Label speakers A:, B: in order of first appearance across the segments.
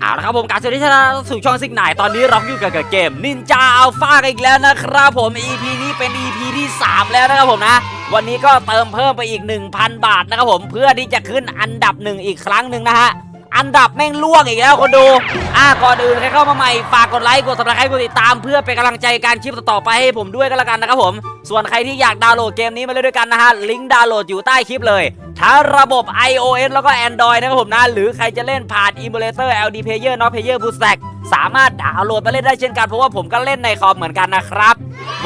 A: เอาละครับผมการสวัสดีท่านสู่ช่องซิกไนตอนนี้เราอยู่กับเกมนินจาอัลฟากันอีกแล้วนะครับผม EP นี้เป็น EP ที่ 3 แล้วนะครับผมนะ วันนี้ก็เติมเพิ่มไปอีก 1,000 บาทนะครับผมเพื่อที่จะขึ้นอันดับหนึ่งอีกครั้งหนึ่งนะฮะ อันดับแม่งล่วงอีกแล้วคนดู อะก่อนอื่นใครเข้ามาใหม่ฝากกดไลค์กด subscribe กดติดตามเพื่อเป็นกำลังใจการคลิปต่อๆไปให้ผมด้วยก็แล้วกันนะครับผม ส่วนใครที่อยากดาวน์โหลดเกมนี้มาเล่นด้วยกันนะฮะลิงก์ดาวน์โหลดอยู่ใต้คลิปเลยทั้งระบบ iOS แล้วก็ Android นะครับผมนะ หรือใครจะเล่นผ่าน Emulator LD Player Not Player Bootstrap สามารถดาวน์โหลดมาเล่นได้เช่นกันเพราะว่าผมก็เล่นในคอมเหมือนกันนะครับ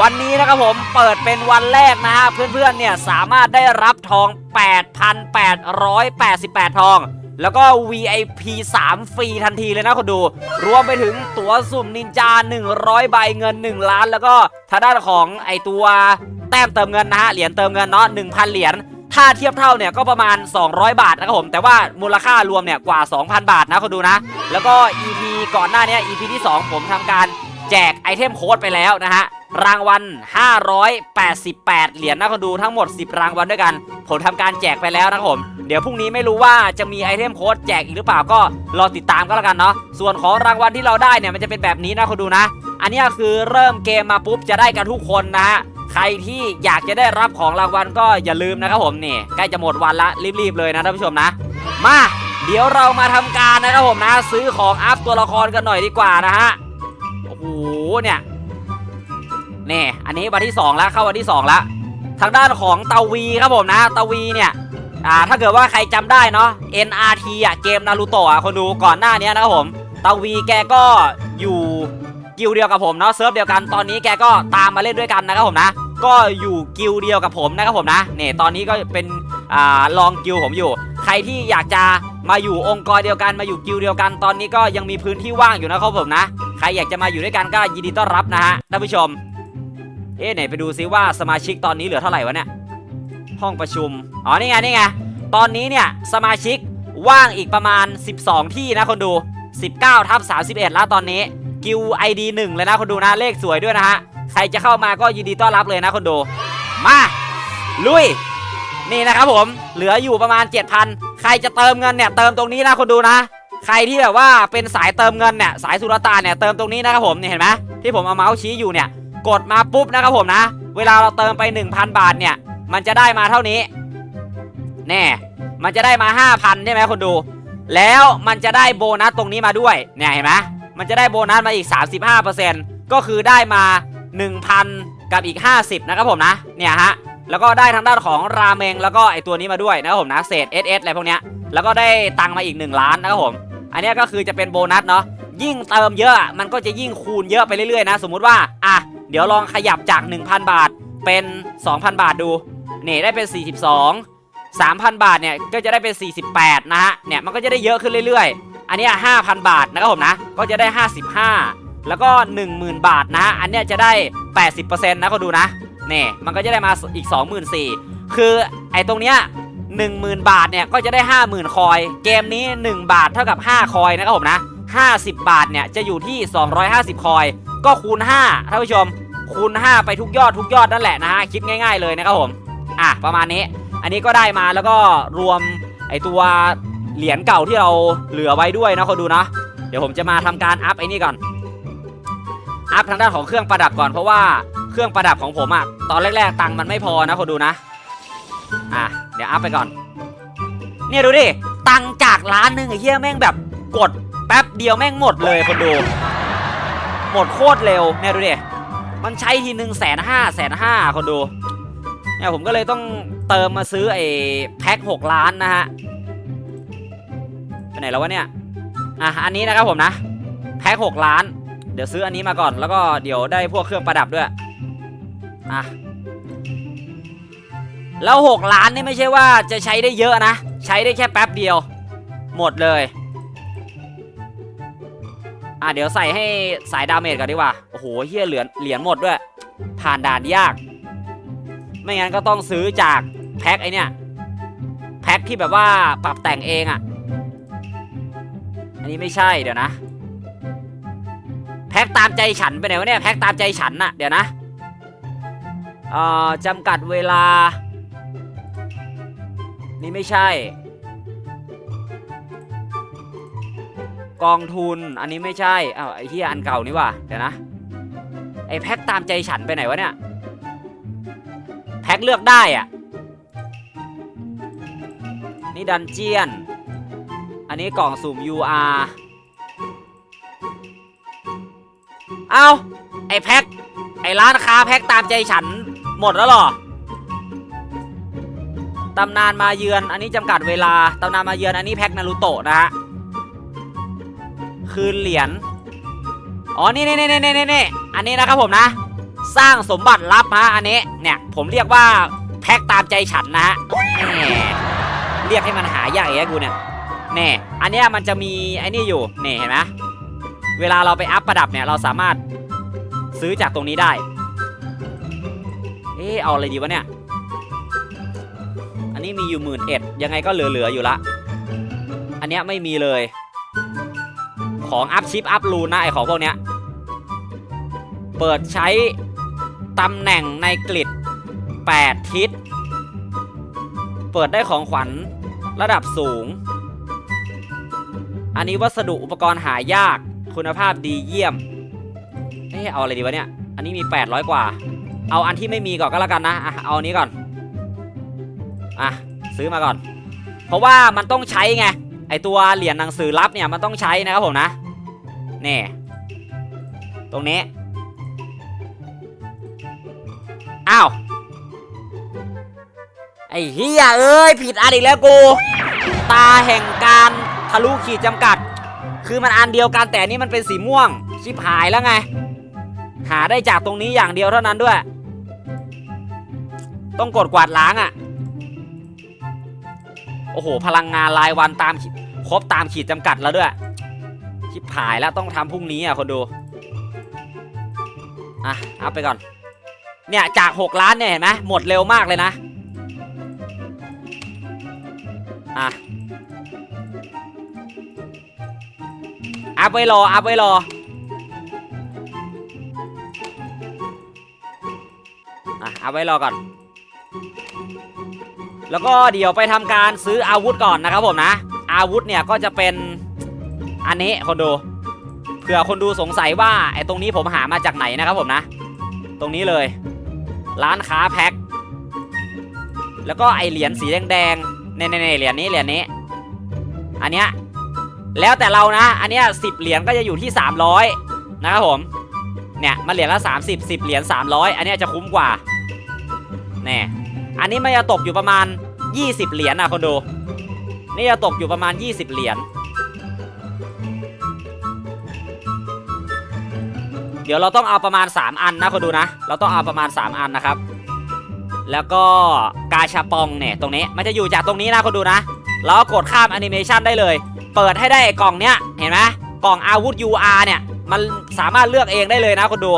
A: วันนี้นะครับผมเปิดเป็นวันแรกนะฮะเพื่อนๆเนี่ยสามารถได้รับทอง 8,888 ทอง แล้วก็ VIP 3 ฟรีทันทีเลยนะคนดู รวมไปถึงตั๋วสุ่มนินจา 100 ใบเงิน 1 ล้าน แล้วก็ทางด้านของไอตัวแต้มเติมเงินนะฮะ เหรียญเติมเงินเนาะ1,000 เหรียญถ้าเทียบเท่าเนี่ยก็ประมาณ 200 บาทนะครับผม แต่ว่ามูลค่ารวมเนี่ยกว่า 2,000 บาทนะคนดูนะ แล้วก็ EP ก่อนหน้านี้ EP ที่ 2 ผมทำการ แจกไอเทมโค้ดไปแล้วนะฮะรางวัล 588 เหรียญนะคนดูทั้งหมด 10 รางวัลด้วยกัน ผมทำการแจกไปแล้วนะครับผม เดี๋ยวพรุ่งนี้ไม่รู้ว่าจะมีไอเทมโค้ดแจกอีกหรือเปล่าก็รอติดตามก็แล้วกันเนาะ ส่วนของรางวัลที่เราได้เนี่ยมันจะเป็นแบบนี้นะคนดูนะ อันนี้คือเริ่มเกมมาปุ๊บจะได้กันทุกคนนะฮะ ใครที่อยากจะได้รับของรางวัลก็อย่าลืมนะครับผมนี่ใกล้จะหมดวันละรีบๆเลยนะท่านผู้ชมนะ มา เดี๋ยวเรามาทำการนะครับผมนะ ซื้อของอัพตัวละครกันหน่อยดีกว่านะฮะ หเนี่ยนี่อันนี้วันที่2แล้วเข้าวันที่2แล้วทางด้านของเตาวีครับผมนะเตาวีเนี่ยอ่าถ้าเกิดว่าใครจำได้เนาะ NRT อะเกมนารูโตะอะคนดูก่อนหน้านี้นะครับผมเตาวีแกก็อยู่กิลเดียวกับผมเนาะเซิร์ฟเดียวกันตอนนี้แกก็ตามมาเล่นด้วยกันนะครับผมนะ ก็อยู่กิลเดียวกับผมนะครับผมนะเนี่ยตอนนี้ก็เป็นอ่าลองกิลผมอยู่ ใครที่อยากจะมาอยู่องค์กรเดียวกันมาอยู่กิลเดียวกันตอนนี้ก็ยังมีพื้นที่ว่างอยู่นะครับผมนะ ครอยากจะมาอยู่ด้วยกันก็ยินดีต้อนรับนะฮะท่านผู้ชม เอ๊ะไหนไปดูซิว่าสมาชิกตอนนี้เหลือเท่าไหร่วะเนี่ย ห้องประชุม อ๋อนี่ไงนี่ไง ตอนนี้เนี่ยสมาชิกว่างอีกประมาณ 12 ที่นะคนดู 19ทับ31 แล้วตอนนี้กิวไอดีหนึ่งเลยนะคนดูนะเลขสวยด้วยนะฮะ ใครจะเข้ามาก็ยินดีต้อนรับเลยนะคนดู มา ลุย นี่นะครับผม เหลืออยู่ประมาณ 7,000 ใครจะเติมเงินเนี่ยเติมตรงนี้นะคนดูนะ ใครที่แบบว่าเป็นสายเติมเงินเนี่ยสายสุรตานเนี่ยเติมตรงนี้นะครับผมเนี่ยเห็นไหมที่ผมเอาเมาส์ชี้อยู่เนี่ยกดมาปุ๊บนะครับผมนะ เวลาเราเติมไป 1,000 บาทเนี่ย มันจะได้มาเท่านี้ แน่ มันจะได้มา 5,000ใช่ไหมคนดู แล้วมันจะได้โบนัสตรงนี้มาด้วย เนี่ยเห็นไหมมันจะได้โบนัสมาอีก 35%ก็คือได้มา 1,000 กับอีก 50 นะครับผมนะ เนี่ยฮะ แล้วก็ได้ทางด้านของราเมงแล้วก็ไอตัวนี้มาด้วยนะครับผมนะ เศษ SS อะไรพวกเนี้ย แล้วก็ได้ตังมาอีก 1 ล้านนะครับผม อันนี้ก็คือจะเป็นโบนัสเนาะยิ่งเติมเยอะมันก็จะยิ่งคูณเยอะไปเรื่อยๆนะ สมมุติว่าอะเดี๋ยวลองขยับจาก 1,000 บาทเป็น 2,000 บาทดูนี่ได้เป็น 42 3,000 บาทเนี่ยก็จะได้เป็น 48 นะฮะเนี่ยมันก็จะได้เยอะขึ้นเรื่อยๆ อันนี้ 5,000 บาทนะครับผมนะก็จะได้ 55 แล้วก็ 10,000 บาทนะ อันเนี้ยจะได้ 80%นะก็ดูนะนี่มันก็จะได้มาอีก 24,000คือไอ้ตรงเนี้ย 10,000 บาทเนี่ยก็จะได้ 50,000 คอย เกมนี้ 1 บาทเท่ากับ 5 คอยนะครับผมนะ 50 บาทเนี่ยจะอยู่ที่ 250 คอย ก็คูณ5ท่านผู้ชม คูณ 5 ไปทุกยอดทุกยอดนั่นแหละนะฮะคิดง่าย ๆเลยนะครับผมอะประมาณนี้ อันนี้ก็ได้มาแล้วก็รวมไอตัวเหรียญเก่าที่เราเหลือไว้ด้วยนะคนดูนะเดี๋ยวผมจะมาทำการอัพไอ้นี่ก่อนอัพทางด้านของเครื่องประดับก่อนเพราะว่าเครื่องประดับของผมอะตอนแรกๆตังค์มันไม่พอนะคนดูนะ อะ เดี๋ยวอัพไปก่อน เนี่ยดูดิ ตังจากล้านหนึ่งไอ้เหี้ยแม่งแบบกดแป๊บเดียวแม่งหมดเลยคนดู หมดโคตรเร็ว เนี่ยดูดิ มันใช้ทีหนึ่งแสนห้าแสนห้าคนดู เนี่ยผมก็เลยต้องเติมมาซื้อไอ้แพ็คหกล้านนะฮะ ไปไหนแล้ววะเนี่ย อะ อันนี้นะครับผมนะ แพ็คหกล้าน เดี๋ยวซื้ออันนี้มาก่อน แล้วก็เดี๋ยวได้พวกเครื่องประดับด้วย อะ แล้วหกล้านนี่ไม่ใช่ว่าจะใช้ได้เยอะนะ ใช้ได้แค่แป๊บเดียว หมดเลย อะเดี๋ยวใส่ให้สายดาเมจก่อนดีกว่า โอ้โหเฮียเหรียญเหรียญหมดด้วย ผ่านด่านยาก ไม่งั้นก็ต้องซื้อจากแพ็คไอเนี่ย แพ็คที่แบบว่าปรับแต่งเองอะ่ะ อันนี้ไม่ใช่เดี๋ยวนะ แพ็คตามใจฉันไปไหนวะเนี่ย แพ็คตามใจฉันน่ะ เดี๋ยวนะเอ่อจำกัดเวลา นี่ไม่ใช่ กองทุนอันนี้ไม่ใช่อ้าวไอ้เฮียอันเก่านี่ว่ะเดี๋ยวนะไอ้แพ็คตามใจฉันไปไหนวะเนี่ยแพ็คเลือกได้อะนี่ดันเจียน อันนี้กล่องสุ่ม UR เอาไอ้แพ็คไอ้ร้านค้าแพ็คตามใจฉันหมดแล้วหรอ ตำนานมาเยือน อันนี้จำกัดเวลา ตำนานมาเยือนอันนี้แพ็คนารูโตะนะฮะ คืนเหรียญ อ๋อ นี่นี่นี่นี่นี่นี่อันนี้นะครับผมนะ สร้างสมบัติลับฮะ อันนี้ เนี่ย ผมเรียกว่าแพ็คตามใจฉันนะฮะเรียกให้มันหายากอย่างกูเนี่ยแน่อันนี้มันจะมีไอ้นี่อยู่เนี่เห็นไหมเวลาเราไปอัพประดับเนี่ยเราสามารถซื้อจากตรงนี้ได้ เอ๊เอาอะไรดีวะเนี่ย นนี้มีอยู่หมื่นเอ็ดยังไงก็เหลือๆอยู่ละ อันเนี้ยไม่มีเลย ของอัพชิปอัพรูนนะไอของพวกเนี้ย เปิดใช้ตำแหน่งในกริด8 ทิศ เปิดได้ของขวัญระดับสูง อันนี้วัสดุอุปกรณ์หายากคุณภาพดีเยี่ยม เอ๊ะเอาอะไรดีวะเนี่ย อันนี้มี 800 กว่า เอาอันที่ไม่มีก่อนก็แล้วกันนะ อะ เอาอันนี้ก่อน อะซื้อมาก่อน เพราะว่ามันต้องใช้ไงไอตัวเหรียญหนังสือลับเนี่ยมันต้องใช้นะครับผมนะนี่ตรงนี้อ้าวไอ้เฮียเอ้ยผิดอันอีกแล้วกูตาแห่งการทะลุขีดจำกัด คือมันอันเดียวกันแต่นนี่มันเป็นสีม่วงชิบหายแล้วไง หาได้จากตรงนี้อย่างเดียวเท่านั้นด้วย ต้องกดกวาดล้างอะ่ะ โอ้โห พลังงานรายวันตามครบตามขีดจำกัดแล้วด้วยชิบหายแล้วต้องทำพรุ่งนี้อะคนดู อะ เอาไปก่อน เนี่ยจาก 6 ล้านเนี่ยเห็นไหมหมดเร็วมากเลยนะ อะ อัพไว้รอ อัพไว้รอ อะ อัพไว้รอก่อน แล้วก็เดี๋ยวไปทำการซื้ออาวุธก่อนนะครับผมนะ อาวุธเนี่ยก็จะเป็นอันนี้คนดูเผื่อคนดูสงสัยว่าไอ้ตรงนี้ผมหามาจากไหนนะครับผมนะ ตรงนี้เลย ร้านค้าแพ็คแล้วก็ไอเหรียญสีแดงๆเน่ๆๆเหรียญนี้เหรียญนี้อันเนี้ยแล้วแต่เรานะ อันเนี้ยสิบเหรียญก็จะอยู่ที่ 300 นะครับผมเนี่ยมันเหรียญละ 30 10 เหรียญ300 อันเนี้ยจะคุ้มกว่าแน่ อันนี้มันจะตกอยู่ประมาณ 20 เหรียญนะคนดู นี่จะตกอยู่ประมาณ 20 เหรียญ เดี๋ยวเราต้องเอาประมาณ 3 อันนะคนดูนะ เราต้องเอาประมาณ 3 อันนะครับ แล้วก็กาชาปองเนี่ยตรงนี้มันจะอยู่จากตรงนี้นะคนดูนะแล้วก็กดข้ามแอนิเมชันได้เลย เปิดให้ได้กล่องเนี้ยเห็นไหมกล่องอาวุธ UR เนี่ยมันสามารถเลือกเองได้เลยนะคนดู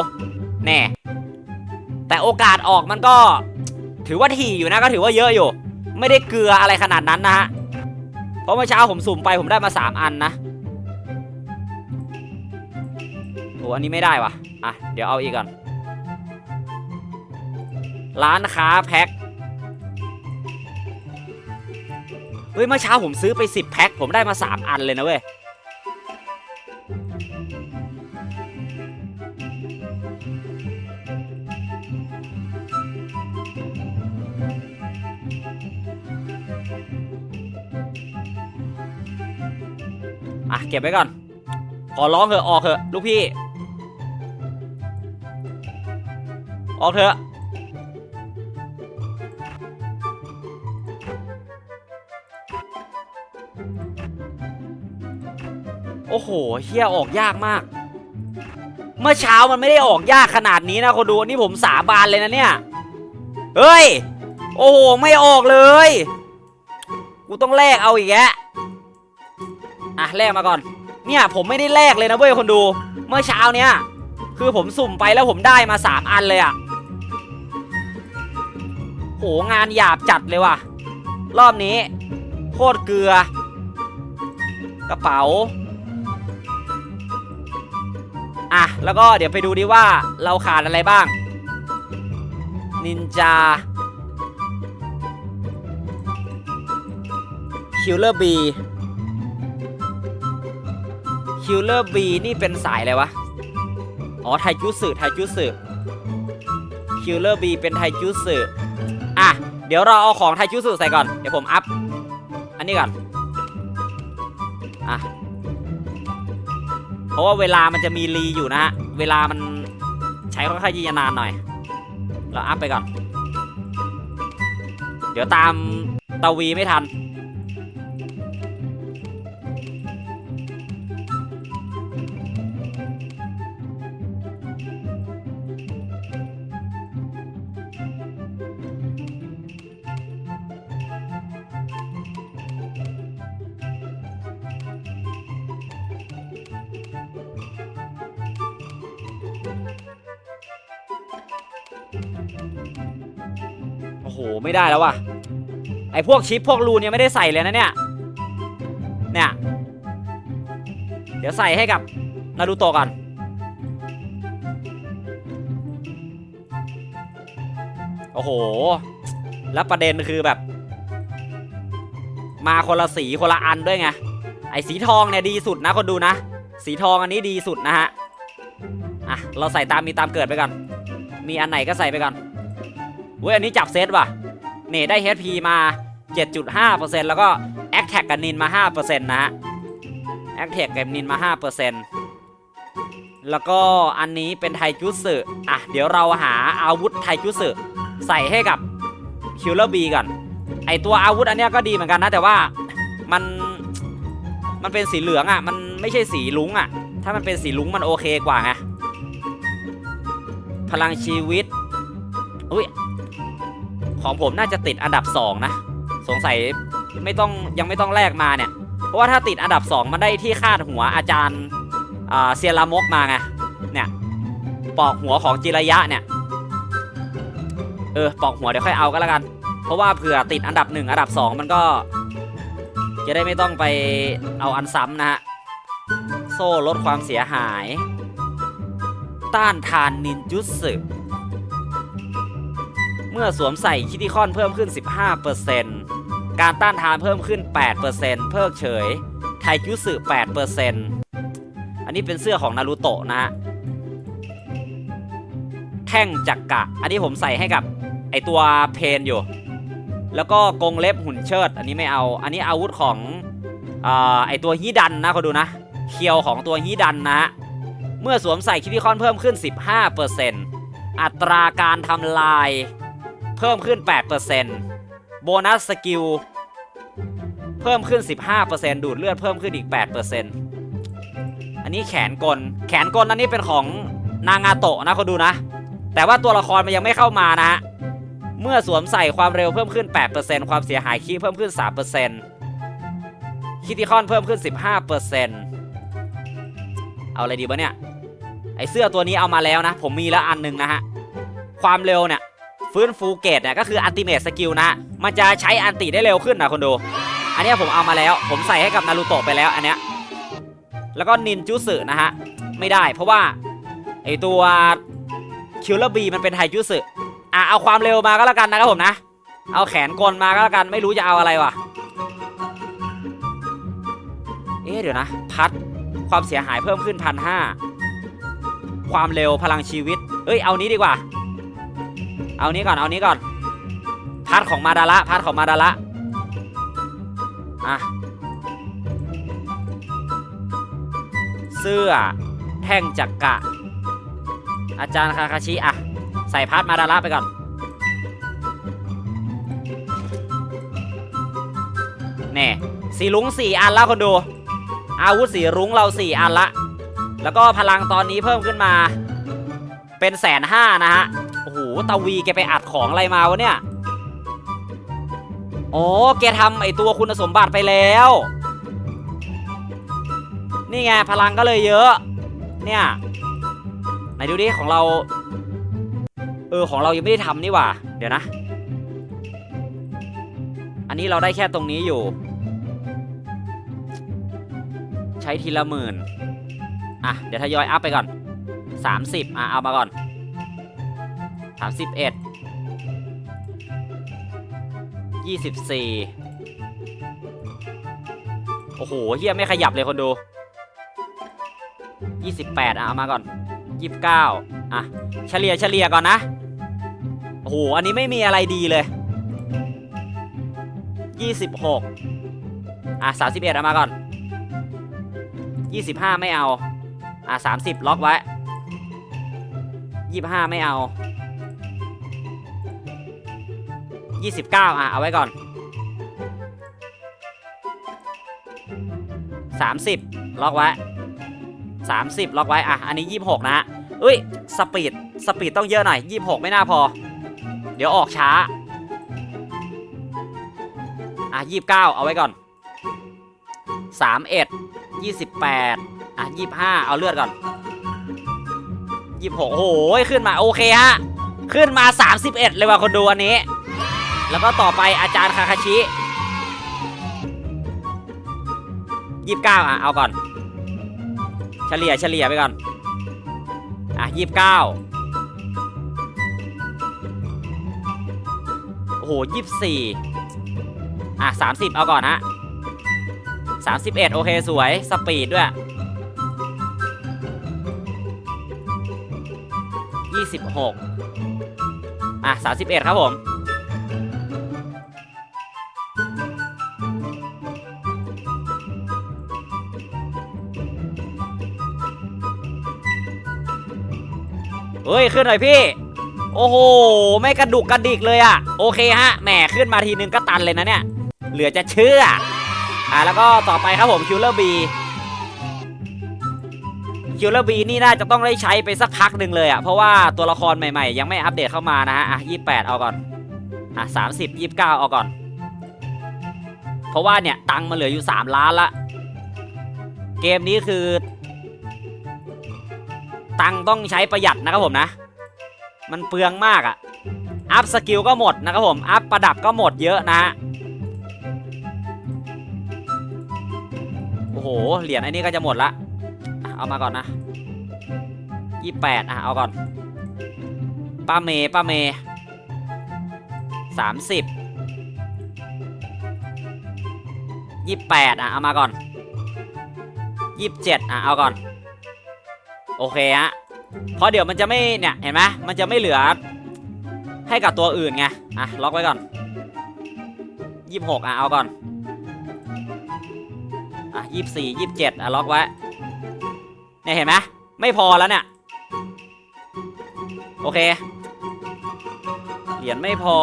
A: แน่ แต่โอกาสออกมันก็ ถือว่าถี่อยู่นะก็ถือว่าเยอะอยู่ ไม่ได้เกลืออะไรขนาดนั้นนะฮะเพราะเมื่อเช้าผมสุ่มไปผมได้มา 3 อันนะโอ้อันนี้ไม่ได้วะอะเดี๋ยวเอาอีกก่อน ร้านค้าแพ็คเฮ้ยเมื่อเช้าผมซื้อไป 10 แพ็คผมได้มา 3 อันเลยนะเว้ย อะเก็บไว้ก่อน ขอร้องเถอะออกเถอะลูกพี่ ออกเถอะโอ้โหเฮียออกยากมาก เมื่อเช้ามันไม่ได้ออกยากขนาดนี้นะคนดูนี่ผมสาบานเลยนะเนี่ย เฮ้ย โอ้โห ไม่ออกเลย กูต้องแลกเอาอีกแกะ อะแลกมาก่อน เนี่ยผมไม่ได้แลกเลยนะเว้ยคนดู เมื่อเช้าเนี้ยคือผมสุ่มไปแล้วผมได้มาสามอันเลยอะโหงานหยาบจัดเลยว่ะ รอบนี้ โคตรเกลือ กระเป๋า อะ แล้วก็เดี๋ยวไปดูดิว่าเราขาดอะไรบ้าง นินจาคิลเลอร์บี คิลเลอร์บีนี่เป็นสายอะไรวะ อ๋อ ไทจุสึไทจุสึคิลเลอร์บีเป็นไทจุสึอะ เดี๋ยวเราเอาของไทจุสึใส่ก่อน เดี๋ยวผมอัพ อันนี้ก่อน อะ เพราะว่าเวลามันจะมีรีอยู่นะฮะ เวลามันใช้ค่อนข้างที่จะนานหน่อย เราอัพไปก่อน เดี๋ยวตามตาวีไม่ทัน โอ้โห ไม่ได้แล้วว่ะ ไอพวกชิปพวกรูเนยังไม่ได้ใส่เลยนะเนี่ย เนี่ย เดี๋ยวใส่ให้กับนารูโตะก่อน โอ้โห แล้วประเด็นคือแบบ มาคนละสีคนละอันด้วยไง ไอสีทองเนี่ยดีสุดนะคนดูนะ สีทองอันนี้ดีสุดนะฮะ อะ เราใส่ตามมีตามเกิดไปก่อน มีอันไหนก็ใส่ไปก่อนเว้ยอันนี้จับเซตว่ะเนี่ได้ HP มา 7.5%แล้วก็ a c t a g กับนินมา 5%นะฮะ a c t a g กับนินมา 5%แล้วก็อันนี้เป็นไทจุสึอะ เดี๋ยวเราหาอาวุธไทจุสึใส่ให้กับคิลเลอร์บีก่อน ไอตัวอาวุธอันเนี้ยก็ดีเหมือนกันนะ แต่ว่ามันมันเป็นสีเหลืองอะ มันไม่ใช่สีลุ้งอะ ถ้ามันเป็นสีลุ้งมันโอเคกว่าไง พลังชีวิต อุ้ย ของผมน่าจะติดอันดับ 2 นะ สงสัยไม่ต้องยังไม่ต้องแลกมาเนี่ย เพราะว่าถ้าติดอันดับ 2 มันได้ที่คาดหัวอาจารย์เซียรามกมาไง เนี่ย ปอกหัวของจิระยะเนี่ย เออ ปอกหัวเดี๋ยวค่อยเอาก็แล้วกัน เพราะว่าเผื่อติดอันดับ 1 อันดับ 2 มันก็ จะได้ไม่ต้องไปเอาอันซ้ำนะฮะ โซ่ลดความเสียหาย ต้านทานนินจุสึเมื่อสวมใส่คิติคอนเพิ่มขึ้น 15%การต้านทานเพิ่มขึ้น 8%เพิกเฉย ไทจุสึ8%อันนี้เป็นเสื้อของนารูโตะนะฮะแท่งจักกะ อันนี้ผมใส่ให้กับไอตัวเพนอยู่ แล้วก็กรงเล็บหุ่นเชิด อันนี้ไม่เอา อันนี้อาวุธของอไอตัวฮีดันนะเขาดูนะ เคียวของตัวฮีดันนะฮะ เมื่อสวมใส่คิติคอนเพิ่มขึ้น 15%อัตราการทำลาย เพิ่มขึ้น 8%โบนัสสกิล เพิ่มขึ้น 15%ดูดเลือดเพิ่มขึ้นอีก 8%อันนี้แขนกล แขนกลอันนี้เป็นของนางาโตะนะเขาดูนะ แต่ว่าตัวละครมันยังไม่เข้ามานะฮะเมื่อสวมใส่ความเร็วเพิ่มขึ้น 8%ความเสียหายคีเพิ่มขึ้น 3%คิติคอนเพิ่มขึ้น 15%เอาอะไรดีวะเนี่ย ไอเสื้อตัวนี้เอามาแล้วนะ ผมมีแล้วอันหนึงนะฮะ ความเร็วเนี่ย ฟื้นฟูเกตเนี่ยก็คืออันติเมตสกิลนะ มันจะใช้อันติได้เร็วขึ้นนะคนดู อันนี้ผมเอามาแล้ว ผมใส่ให้กับนารูโตะไปแล้วอันเนี้ย แล้วก็นินจูสึนะฮะ ไม่ได้เพราะว่าไอตัวคิลเลอร์บีมันเป็นไฮจูสึอะเอาความเร็วมาก็แล้วกันนะครับผมนะ เอาแขนกลมาก็แล้วกันไม่รู้จะเอาอะไรวะเอ๊ะเดี๋ยวนะ พัดความเสียหายเพิ่มขึ้นพันห้า ความเร็วพลังชีวิต เอ้ยเอานี้ดีกว่า เอานี้ก่อนเอานี้ก่อน พาร์ทของมาดาระพาร์ทของมาดาระอะเสื้อแท่งจักกะ อาจารย์คาคาชิอะใส่พาร์ทมาดาระไปก่อนแน่สีลุงสี่อันแล้วคนดู อาวุธสีรุ้งเราสี่อันละ แล้วก็พลังตอนนี้เพิ่มขึ้นมา เป็นแสนห้านะฮะ โอ้โห ตาวีแกไปอัดของอะไรมาวะเนี่ย อ๋อ แกทำไอตัวคุณสมบัติไปแล้ว นี่ไง พลังก็เลยเยอะ เนี่ย ไหนดูดิของเรา เออ ของเรายังไม่ได้ทำนี่หว่า เดี๋ยวนะ อันนี้เราได้แค่ตรงนี้อยู่ ใช้ทีละหมื่น อะ เดี๋ยวทยอยอัพไปก่อน 30 อะ เอามาก่อน 31 24 โอ้โหเฮียไม่ขยับเลยคนดู 28 อะ เอามาก่อน 29 อะ เฉลี่ยเฉลี่ยก่อนนะ โอ้โห อันนี้ไม่มีอะไรดีเลย 26 อะ 31 เอามาก่อน 25 ไม่เอา อะสามสิบล็อกไว้ยี่บห้าไม่เอายี่สิบเก้าอะ เอาไว้ก่อนสามสิบล็อกไว้สามสิบล็อกไว้ อะ อันนี้ยี่สิบหกนะะอุ้ย สปีด สปีดต้องเยอะหน่อยยี่สิบหกไม่น่าพอ เดี๋ยวออกช้า อะยี่สิบเก้าเอาไว้ก่อนสามเอ็ดยี่สิบแปดะ25เอาเลือดก่อน26โอ้โหขึ้นมาโอเคฮะขึ้นมา 31 เลยว่ะคนดูอันนี้ แล้วก็ต่อไปอาจารย์คาคาชิยี่สิบเก้าอะเอาก่อน เฉลี่ยเฉลี่ยไปก่อน อะยี่สิบเก้าโอ้โหยี่สิบสี่อะสามสิบเอาก่อนฮะสามสิบเอ็ดโอเคสวย สปีดด้วย ยี่สิบหกอะสามสิบเอ็ดครับผม เฮ้ย ขึ้นหน่อยพี่ โอ้โห ไม่กระดุกกระดิกเลยอะโอเคฮะ แหม ขึ้นมาทีนึงก็ตันเลยนะเนี่ย เหลือจะเชื่อ อ่าแล้วก็ต่อไปครับผมคิวเลอร์บี คิวเลอร์บีนี่น่าจะต้องได้ใช้ไปสักพักหนึ่งเลยอะเพราะว่าตัวละครใหม่ๆ ยังไม่อัปเดตเข้ามานะฮะอะยี่แปดเอาก่อนอะสามสิบยี่สิบเก้าเอาก่อน เพราะว่าเนี่ยตังมันเหลืออยู่ 3 ล้านละเกมนี้คือ ตังต้องใช้ประหยัดนะครับผมนะ มันเปลืองมากอะอัพสกิลก็หมดนะครับผมอัพประดับก็หมดเยอะนะฮะโอ้โหเหรียญไอ้นี่ก็จะหมดละ เอามาก่อนนะยี่แปดอะ เอาก่อน ป้าเมย์ป้าเมย์สามสิบยี่แปดอะ เอามาก่อนยี่สิบเจ็ดอะ เอาก่อน โอเคฮะ เพราะเดี๋ยวมันจะไม่ เนี่ย เห็นไหมมันจะไม่เหลือ ให้กับตัวอื่นไง อะ ล็อกไว้ก่อนยี่สิบหกอะ เอาก่อน อะยี่สิบสี่ยี่สิบเจ็ดอะ ล็อกไว้ เนี่ยเห็นไหมไม่พอแล้วเนี่ย โอเค เหรียญไม่พอ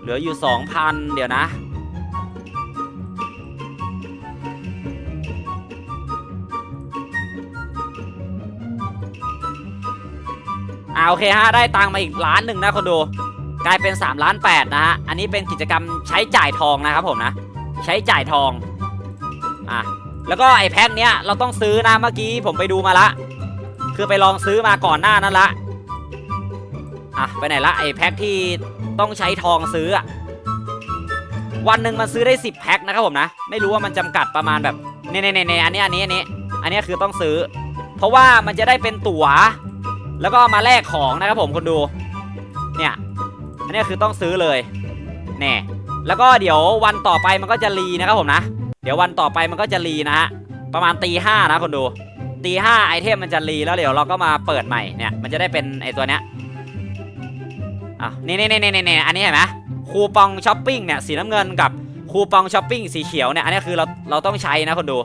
A: เหลืออยู่สองพันเดี๋ยวนะ อ่าโอเคฮะ ได้ตังค์มาอีกล้านหนึ่งนะคนดู กลายเป็น3ล้าน8นะฮะ อันนี้เป็นกิจกรรมใช้จ่ายทองนะครับผมนะ ใช้จ่ายทอง อะแล้วก็ไอ้แพ็คเนี้ยเราต้องซื้อนะเมื่อกี้ผมไปดูมาละ คือไปลองซื้อมาก่อนหน้านั้นละอะไปไหนละไอ้แพ็คที่ต้องใช้ทองซื้ออะวันหนึ่งมันซื้อได้ 10 แพ็คนะครับผมนะ ไม่รู้ว่ามันจำกัดประมาณแบบเน่เนเน่อันนี้อันนี้อันนี้อันนี้คือต้องซื้อ เพราะว่ามันจะได้เป็นตั๋ว แล้วก็มาแลกของนะครับผมคนดู เนี่ยอันนี้คือต้องซื้อเลยแน่แล้วก็เดี๋ยววันต่อไปมันก็จะรีนะครับผมนะ เดี๋ยววันต่อไปมันก็จะรีนะฮะประมาณตีห้านะคนดูตีห้าไอเทมมันจะรีแล้วเดี๋ยวเราก็มาเปิดใหม่เนี่ยมันจะได้เป็นไอตัวเนี้ยอะนี่นี่นี่นี่นี่อันนี้เห็นไหมคูปองช้อปปิ้งเนี่ยสีน้ำเงินกับคูปองช้อปปิ้งสีเขียวเนี่ยอันนี้คือเราเราต้องใช้นะคนดู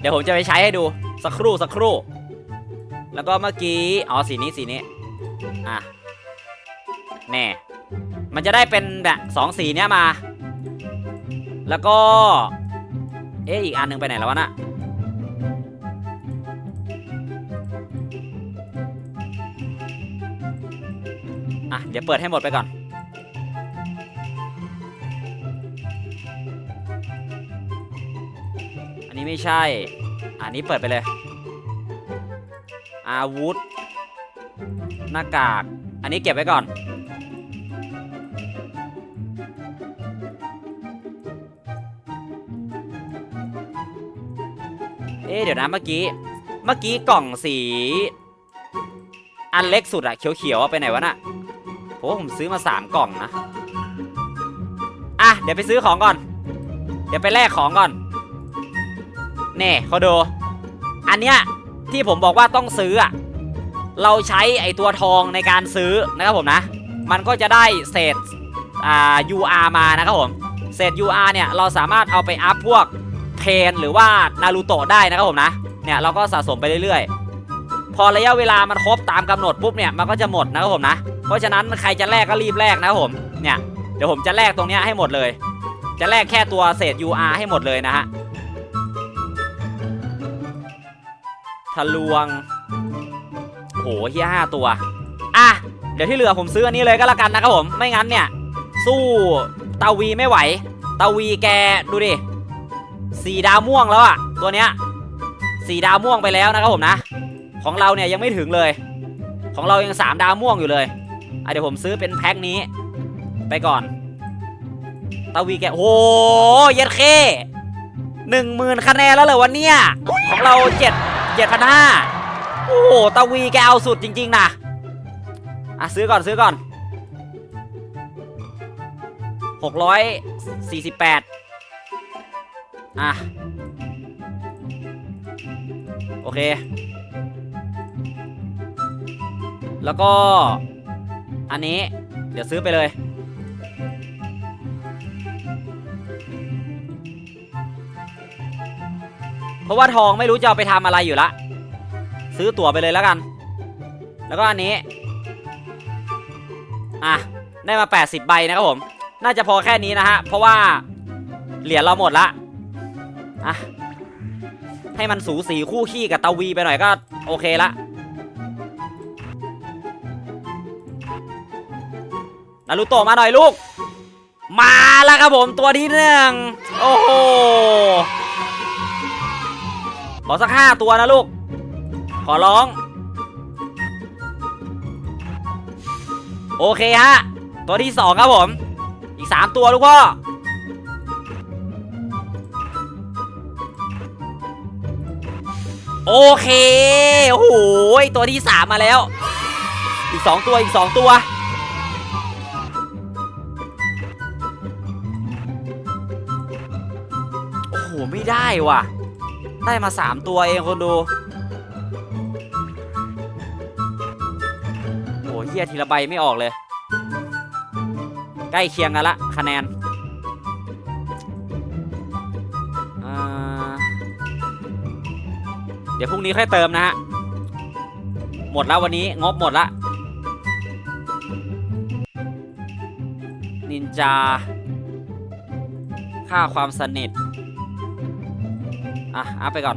A: เดี๋ยวผมจะไปใช้ให้ดูสักครู่สักครู่ แล้วก็เมื่อกี้อ๋อสีนี้สีนี้อะแน่มันจะได้เป็นแบบสองสีเนี้ยมา แล้วก็ เอ๊ะอีกอันหนึงไปไหนแล้ววะน่ะอะเดี๋ยวเปิดให้หมดไปก่อนอันนี้ไม่ใช่ อันนี้เปิดไปเลย อาวุธ หน้ากาก อันนี้เก็บไว้ก่อน เดี๋ยวนะเมื่อกี้ เมื่อกี้กล่องสี อันเล็กสุดอะเขียวๆอะไปไหนวะน่ะผมผมซื้อมาสามกล่องนะ อะเดี๋ยวไปซื้อของก่อน เดี๋ยวไปแลกของก่อนเน่เขาดู อันเนี้ยที่ผมบอกว่าต้องซื้ออะเราใช้ไอตัวทองในการซื้อนะครับผมนะ มันก็จะได้เศษอ่า UR มานะครับผม เศษ UR เนี่ยเราสามารถเอาไปอัพพวก เพนหรือว่านารูโตะได้นะครับผมนะ เนี่ยเราก็สะสมไปเรื่อยๆ พอระยะเวลามันครบตามกำหนดปุ๊บเนี่ยมันก็จะหมดนะครับผมนะ เพราะฉะนั้นใครจะแลกก็รีบแลกนะครับผม เนี่ยเดี๋ยวผมจะแลกตรงนี้ให้หมดเลย จะแลกแค่ตัวเศษ UR ให้หมดเลยนะฮะ ทะลวง โหเฮียห้าตัว อะ เดี๋ยวที่เหลือผมซื้ออันนี้เลยก็แล้วกันนะครับผม ไม่งั้นเนี่ย สู้ตาวีไม่ไหวตาวีแกดูดิ สีดาวม่วงแล้วอะตัวเนี้ยสีดาวม่วงไปแล้วนะครับผมนะ ของเราเนี่ยยังไม่ถึงเลย ของเรายังสามดาวม่วงอยู่เลยอะเดี๋ยวผมซื้อเป็นแพ็คนี้ ไปก่อนตาวีแกโอ้โหเย็ดเคหนึ่งหมื่นคะแนนแล้วเหรอวันเนี้ยของเราเจ็ดเจ็ดพันห้าโอ้โหตาวีแกเอาสุดจริง ๆนะอะซื้อก่อนซื้อก่อนหกร้อยสี่สิบแปด อะ โอเค แล้วก็ อันนี้ เดี๋ยวซื้อไปเลย เพราะว่าทองไม่รู้จะเอาไปทำอะไรอยู่ละ ซื้อตั๋วไปเลยแล้วกัน แล้วก็อันนี้ อะ ได้มา 80 ใบนะครับผม น่าจะพอแค่นี้นะฮะ เพราะว่า เหรียญเราหมดละ อะให้มันสูสีคู่ขี้กับตาวีไปหน่อยก็โอเคละนารูโตะมาหน่อยลูก มาแล้วครับผมตัวที่หนึ่งโอ้โหขอสักห้าตัวนะลูก ขอร้อง โอเคฮะ ตัวที่สองครับผม อีกสามตัวลูกพ่อ โอเคโอ้โหตัวที่สามมาแล้ว อีกสองตัวอีกสองตัวโอ้โหไม่ได้ว่ะ ได้มาสามตัวเองคนดูโอ้เฮียทีละใบไม่ออกเลย ใกล้เคียงกันละคะแนน เดี๋ยวพรุ่งนี้ค่อยเติมนะฮะ หมดแล้ววันนี้งบหมดละ นินจา ค่าความสนิท อะอัพไปก่อน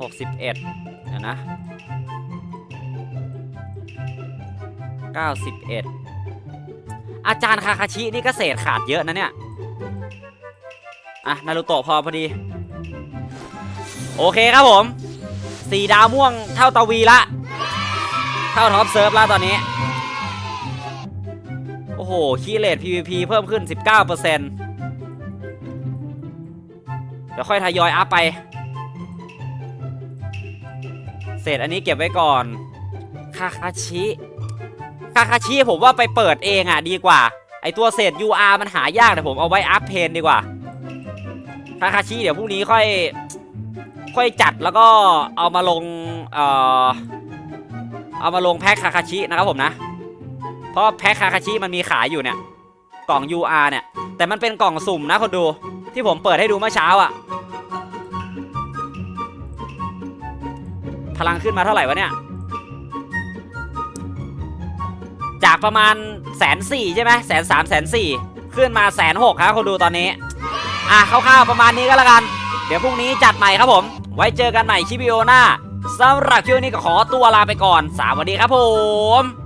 A: หกสิบเอ็ดเดี๋ยวนะเก้าสิบเอ็ดอาจารย์คาคาชินี่ก็เศษขาดเยอะนะเนี่ย อะนารูโตะพอพอดี โอเคครับผมสีดาวม่วงเท่าตาวีละ เท่าท็อปเซิร์ฟละตอนนี้ โอ้โหคีเลท PVP เพิ่มขึ้น 19%เดี๋ยวค่อยทยอยอัพไปเศษอันนี้เก็บไว้ก่อน คาคาชิ คาคาชิผมว่าไปเปิดเองอะดีกว่า ไอตัวเศษ UR มันหายากแต่ผมเอาไว้อัพเพนดีกว่า คาคาชิเดี๋ยวพรุ่งนี้ค่อย ค่อยจัดแล้วก็เอามาลง เอ่อ เอามาลงแพ็คคาคาชินะครับผมนะ เพราะแพ็คคาคาชิมันมีขายอยู่เนี่ย กล่อง UR เนี่ย แต่มันเป็นกล่องสุ่มนะคนดู ที่ผมเปิดให้ดูเมื่อเช้าอะ่ะ พลังขึ้นมาเท่าไหร่วะเนี่ย จากประมาณแสนสี่ใช่ไหมแสนสามแสนสี่ขึ้นมาแสนหกครับคนดูตอนนี้ อะคร่าวๆประมาณนี้ก็แล้วกัน เดี๋ยวพรุ่งนี้จัดใหม่ครับผม ไว้เจอกันใหม่คลิปวิดีโอหน้าสำหรับคลิปนี้ก็ขอตัวลาไปก่อนสวัสดีครับผม